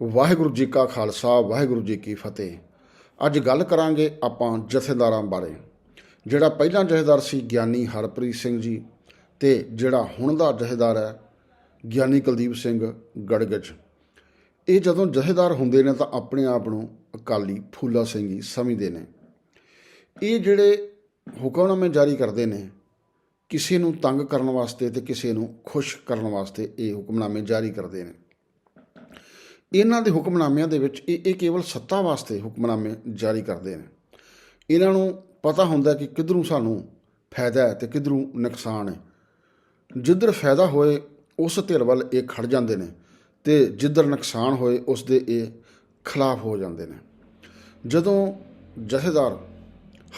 ਵਾਹਿਗੁਰੂ ਜੀ ਕਾ ਖਾਲਸਾ, ਵਾਹਿਗੁਰੂ ਜੀ ਕੀ ਫਤਿਹ। ਅੱਜ ਗੱਲ ਕਰਾਂਗੇ ਆਪਾਂ ਜਥੇਦਾਰਾਂ ਬਾਰੇ। ਜਿਹੜਾ ਪਹਿਲਾਂ ਜਥੇਦਾਰ ਸੀ ਗਿਆਨੀ ਹਰਪ੍ਰੀਤ ਸਿੰਘ ਜੀ ਤੇ ਜਿਹੜਾ ਹੁਣ ਦਾ ਜਥੇਦਾਰ ਹੈ ਗਿਆਨੀ ਕੁਲਦੀਪ ਸਿੰਘ ਗੜਗਜ। ਇਹ ਜਦੋਂ ਜਥੇਦਾਰ ਹੁੰਦੇ ਨੇ ਤਾਂ ਆਪਣੇ ਆਪ ਨੂੰ ਅਕਾਲੀ ਫੂਲਾ ਸਿੰਘ ਹੀ ਸਮਝਦੇ ਨੇ। ਇਹ ਜਿਹੜੇ ਹੁਕਮਨਾਮੇ ਜਾਰੀ ਕਰਦੇ ਨੇ, ਕਿਸੇ ਨੂੰ ਤੰਗ ਕਰਨ ਵਾਸਤੇ ਤੇ ਕਿਸੇ ਨੂੰ ਖੁਸ਼ ਕਰਨ ਵਾਸਤੇ ਇਹ ਹੁਕਮਨਾਮੇ ਜਾਰੀ ਕਰਦੇ ਨੇ। ਇਹਨਾਂ ਦੇ ਹੁਕਮਨਾਮਿਆਂ ਦੇ ਵਿੱਚ ਇਹ ਇਹ ਕੇਵਲ ਸੱਤਾ ਵਾਸਤੇ ਹੁਕਮਨਾਮੇ ਜਾਰੀ ਕਰਦੇ ਨੇ। ਇਹਨਾਂ ਨੂੰ ਪਤਾ ਹੁੰਦਾ ਕਿ ਕਿੱਧਰੋਂ ਸਾਨੂੰ ਫਾਇਦਾ ਹੈ ਤੇ ਕਿੱਧਰੋਂ ਨੁਕਸਾਨ ਹੈ। ਜਿੱਧਰ ਫਾਇਦਾ ਹੋਏ, ਉਸ ਧਿਰ ਵੱਲ ਇਹ ਖੜ ਜਾਂਦੇ ਨੇ ਤੇ ਜਿੱਧਰ ਨੁਕਸਾਨ ਹੋਏ, ਉਸ ਦੇ ਇਹ ਖਿਲਾਫ ਹੋ ਜਾਂਦੇ ਨੇ। ਜਦੋਂ ਜਥੇਦਾਰ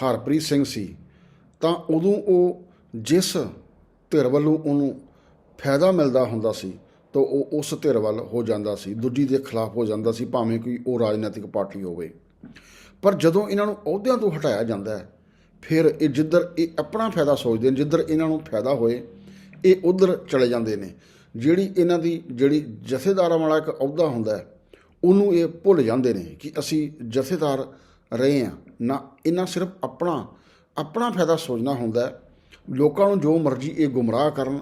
ਹਰਪ੍ਰੀਤ ਸਿੰਘ ਸੀ, ਤਾਂ ਉਦੋਂ ਉਹ ਜਿਸ ਧਿਰ ਵੱਲੋਂ ਉਹਨੂੰ ਫਾਇਦਾ ਮਿਲਦਾ ਹੁੰਦਾ ਸੀ ਤਾਂ ਉਹ ਉਸ ਧਿਰ ਵੱਲ ਹੋ ਜਾਂਦਾ ਸੀ, ਦੂਜੀ ਦੇ ਖਿਲਾਫ ਹੋ ਜਾਂਦਾ ਸੀ, ਭਾਵੇਂ ਕੋਈ ਉਹ ਰਾਜਨੀਤਿਕ ਪਾਰਟੀ ਹੋਵੇ। ਪਰ ਜਦੋਂ ਇਹਨਾਂ ਨੂੰ ਅਹੁਦਿਆਂ ਤੋਂ ਹਟਾਇਆ ਜਾਂਦਾ ਹੈ, ਫਿਰ ਇਹ ਜਿੱਧਰ ਇਹ ਆਪਣਾ ਫਾਇਦਾ ਸੋਚਦੇ ਨੇ, ਜਿੱਧਰ ਇਹਨਾਂ ਨੂੰ ਫਾਇਦਾ ਹੋਏ, ਇਹ ਉਧਰ ਚਲੇ ਜਾਂਦੇ ਨੇ। ਜਿਹੜੀ ਇਹਨਾਂ ਦੀ, ਜਿਹੜੀ ਜਥੇਦਾਰਾਂ ਵਾਲਾ ਇੱਕ ਅਹੁਦਾ ਹੁੰਦਾ ਹੈ, ਉਹਨੂੰ ਇਹ ਭੁੱਲ ਜਾਂਦੇ ਨੇ ਕਿ ਅਸੀਂ ਜਥੇਦਾਰ ਰਹੇ ਹਾਂ। ਨਾ ਇਹਨਾਂ ਸਿਰਫ ਆਪਣਾ ਆਪਣਾ ਫਾਇਦਾ ਸੋਚਣਾ ਹੁੰਦਾ ਲੋਕਾਂ ਨੂੰ ਜੋ ਮਰਜ਼ੀ ਇਹ ਗੁੰਮਰਾਹ ਕਰਨ,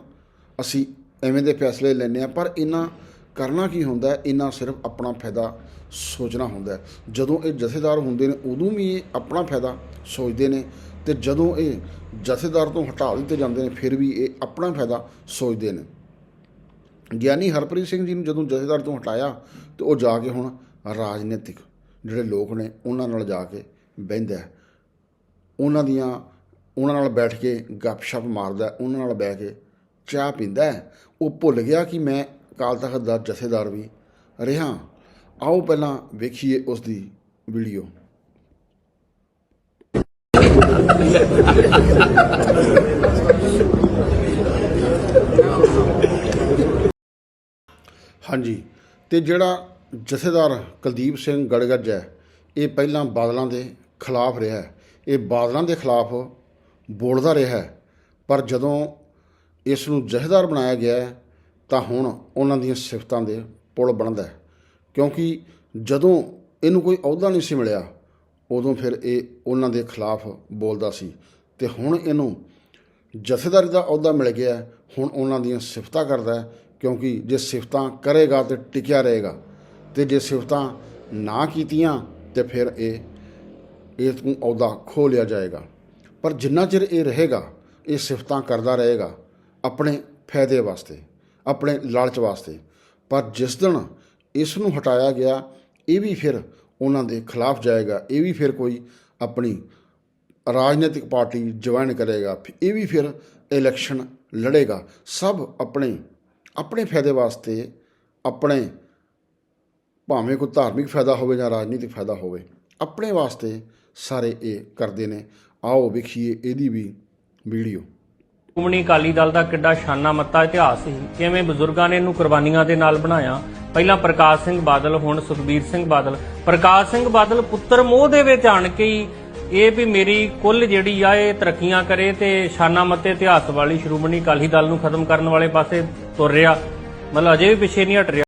ਅਸੀਂ ਐਵੇਂ ਦੇ ਫੈਸਲੇ ਲੈਂਦੇ ਆ ਪਰ ਇਹਨਾਂ ਕਰਨਾ ਕੀ ਹੁੰਦਾ ਇਹਨਾਂ ਸਿਰਫ ਆਪਣਾ ਫਾਇਦਾ ਸੋਚਣਾ ਹੁੰਦਾ ਜਦੋਂ ਇਹ ਜਥੇਦਾਰ ਹੁੰਦੇ ਨੇ, ਉਦੋਂ ਵੀ ਇਹ ਆਪਣਾ ਫਾਇਦਾ ਸੋਚਦੇ ਨੇ ਤੇ ਜਦੋਂ ਇਹ ਜਥੇਦਾਰ ਤੋਂ ਹਟਾ ਦਿੱਤੇ ਜਾਂਦੇ ਨੇ, ਫਿਰ ਵੀ ਇਹ ਆਪਣਾ ਫਾਇਦਾ ਸੋਚਦੇ ਨੇ। ਗਿਆਨੀ ਹਰਪ੍ਰੀਤ ਸਿੰਘ ਜੀ ਨੂੰ ਜਦੋਂ ਜਥੇਦਾਰ ਤੋਂ ਹਟਾਇਆ, ਤੇ ਉਹ ਜਾ ਕੇ ਹੁਣ ਰਾਜਨੀਤਿਕ ਜਿਹੜੇ ਲੋਕ ਨੇ, ਉਹਨਾਂ ਨਾਲ ਜਾ ਕੇ ਬਹਿੰਦਾ ਉਹਨਾਂ ਦੀਆਂ, ਉਹਨਾਂ ਨਾਲ ਬੈਠ ਕੇ ਗੱਪਸ਼ਪ ਮਾਰਦਾ ਉਹਨਾਂ ਨਾਲ ਬਹਿ ਕੇ ਚਾਹ ਪੀਂਦਾ ਹੈ। ਉਹ ਭੁੱਲ ਗਿਆ ਕਿ ਮੈਂ ਅਕਾਲ ਤਖਤ ਦਾ ਜਥੇਦਾਰ ਵੀ ਰਿਹਾ ਆਓ ਪਹਿਲਾਂ ਵੇਖੀਏ ਉਸ ਦੀ ਵੀਡੀਓ ਹਾਂਜੀ, ਤੇ ਜਿਹੜਾ ਜਥੇਦਾਰ ਕੁਲਦੀਪ ਸਿੰਘ ਗੜਗੱਜ ਹੈ, ਇਹ ਪਹਿਲਾਂ ਬਾਦਲਾਂ ਦੇ ਖਿਲਾਫ ਰਿਹਾ ਇਹ ਬਾਦਲਾਂ ਦੇ ਖਿਲਾਫ ਬੋਲਦਾ ਰਿਹਾ ਪਰ ਜਦੋਂ ਇਸ ਨੂੰ ਜਥੇਦਾਰ ਬਣਾਇਆ ਗਿਆ ਹੈ, ਤਾਂ ਹੁਣ ਉਹਨਾਂ ਦੀਆਂ ਸਿਫਤਾਂ ਦੇ ਪੁਲ ਬਣਦਾ ਹੈ। ਕਿਉਂਕਿ ਜਦੋਂ ਇਹਨੂੰ ਕੋਈ ਅਹੁਦਾ ਨਹੀਂ ਸੀ ਮਿਲਿਆ ਉਦੋਂ ਫਿਰ ਇਹ ਉਹਨਾਂ ਦੇ ਖਿਲਾਫ ਬੋਲਦਾ ਸੀ। ਤੇ ਹੁਣ ਇਹਨੂੰ ਜਥੇਦਾਰੀ ਦਾ ਅਹੁਦਾ ਮਿਲ ਗਿਆ ਹੁਣ ਉਹਨਾਂ ਦੀਆਂ ਸਿਫਤਾਂ ਕਰਦਾ ਹੈ ਕਿਉਂਕਿ ਜੇ ਸਿਫਤਾਂ ਕਰੇਗਾ ਤੇ ਟਿਕਿਆ ਰਹੇਗਾ। ਤੇ ਜੇ ਸਿਫਤਾਂ ਨਾ ਕੀਤੀਆਂ ਤੇ ਫਿਰ ਇਹ ਇਹ ਤੋਂ ਅਹੁਦਾ ਖੋ ਲਿਆ ਜਾਏਗਾ। ਪਰ ਜਿੰਨਾ ਚਿਰ ਇਹ ਰਹੇਗਾ ਇਹ ਸਿਫਤਾਂ ਕਰਦਾ ਰਹੇਗਾ ਆਪਣੇ ਫਾਇਦੇ ਵਾਸਤੇ, ਆਪਣੇ ਲਾਲਚ ਵਾਸਤੇ। ਪਰ ਜਿਸ ਦਿਨ ਇਸ ਨੂੰ ਹਟਾਇਆ ਗਿਆ, ਇਹ ਵੀ ਫਿਰ ਉਹਨਾਂ ਦੇ ਖਿਲਾਫ ਜਾਏਗਾ, ਇਹ ਵੀ ਫਿਰ ਕੋਈ ਆਪਣੀ ਰਾਜਨੀਤਿਕ ਪਾਰਟੀ ਜੁਆਇਨ ਕਰੇਗਾ, ਇਹ ਵੀ ਫਿਰ ਇਲੈਕਸ਼ਨ ਲੜੇਗਾ। ਸਭ ਆਪਣੇ ਆਪਣੇ ਫਾਇਦੇ ਵਾਸਤੇ, ਆਪਣੇ ਭਾਵੇਂ ਕੋਈ ਧਾਰਮਿਕ ਫਾਇਦਾ ਹੋਵੇ ਜਾਂ ਰਾਜਨੀਤਿਕ ਫਾਇਦਾ ਹੋਵੇ, ਆਪਣੇ ਵਾਸਤੇ ਸਾਰੇ ਇਹ ਕਰਦੇ ਨੇ। ਆਓ ਵੇਖੀਏ ਇਹਦੀ ਵੀ ਵੀਡੀਓ। ਸ਼੍ਰੋਮਣੀ ਅਕਾਲੀ ਦਲ ਦਾ ਕਿੱਡਾ ਸ਼ਾਨਾ ਮੱਤਾ ਇਤਿਹਾਸ ਸੀ। ਕਿਵੇਂ ਬਜ਼ੁਰਗਾਂ ਨੇ ਇਹਨੂੰ ਕੁਰਬਾਨੀਆਂ ਦੇ ਨਾਲ ਬਣਾਇਆ? ਪਹਿਲਾਂ ਪ੍ਰਕਾਸ਼ ਸਿੰਘ ਬਾਦਲ, ਹੁਣ ਸੁਖਬੀਰ ਸਿੰਘ ਬਾਦਲ। ਪ੍ਰਕਾਸ਼ ਸਿੰਘ ਬਾਦਲ ਪੁੱਤਰ ਮੋਹ ਦੇ ਵਿੱਚ ਆਣ ਕੇ ਹੀ ਇਹ ਵੀ ਮੇਰੀ ਕੁੱਲ ਜਿਹੜੀ ਆ, ਇਹ ਤਰੱਕੀਆਂ ਕਰੇ ਤੇ ਸ਼ਾਨਾ ਮੱਤੇ ਇਤਿਹਾਸ ਵਾਲੀ ਸ਼੍ਰੋਮਣੀ ਅਕਾਲੀ ਦਲ ਨੂੰ ਖਤਮ ਕਰਨ ਵਾਲੇ ਪਾਸੇ ਤੁਰ ਰਿਹਾ। ਮਤਲਬ ਅਜੇ ਵੀ ਪਿੱਛੇ ਨਹੀਂ ਹਟ ਰਿਹਾ।